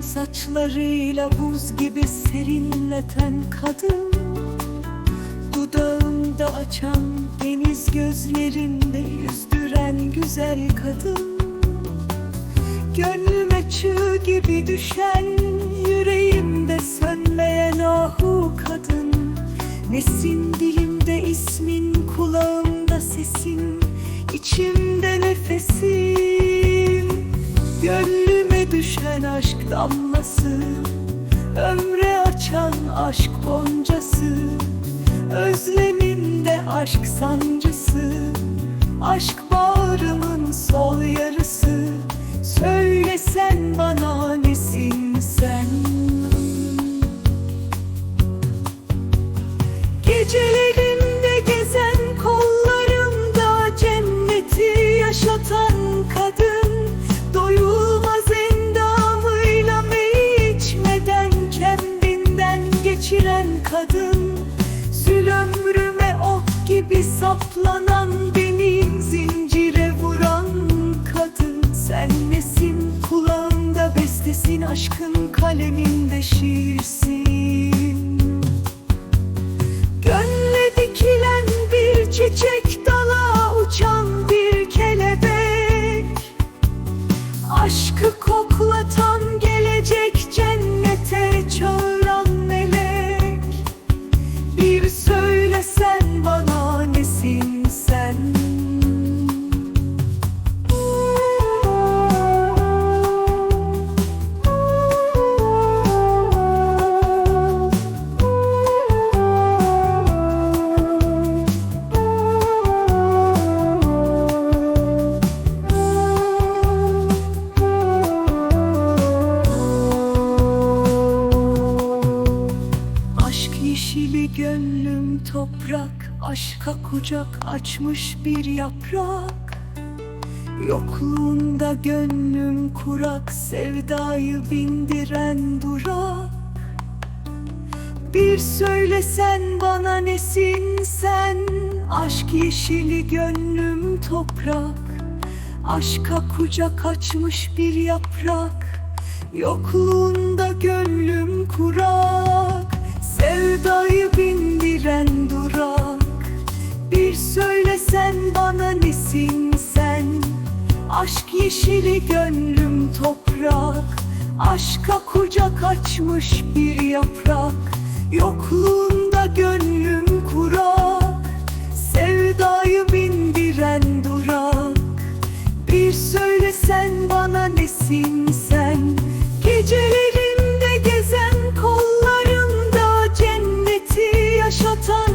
Saçlarıyla buz gibi serinleten kadın Dudağımda açan deniz gözlerinde yüzdüren güzel kadın Gönlüme çığ gibi düşen yüreğimde sönmeyen ahu kadın. Nesin dilimde ismin kulağımda sesin içimde nefesin damlası Ömre açan aşk boncası Özlemimde aşk sancısı Aşk bağrımın sol yarısı Söylesen bana nesin sen? Gecelerimde kadın Zül ömrüme ok gibi saplanan beni zincire vuran kadın. Sen nesin? Kulağımda bestesin aşkın kalemimde şiirsin. Gönle dikilen bir çiçek dala uçan bir kelebek. Aşkı koklatan gönlüm toprak Aşka kucak açmış bir yaprak. Yokluğunda gönlüm kurak Sevdayı bindiren durak. Bir söylesen bana nesin sen? Aşk yeşili gönlüm toprak. Aşka kucak açmış bir yaprak. Yokluğunda gönlüm kurak Sevdayı bindiren durak. Bir söylesen bana nesin sen? Aşk yeşili gönlüm toprak. Aşka kucak açmış bir yaprak. Yokluğunda gönlüm kurak. Sevdayı bindiren durak. Bir söylesen bana nesin yaşatan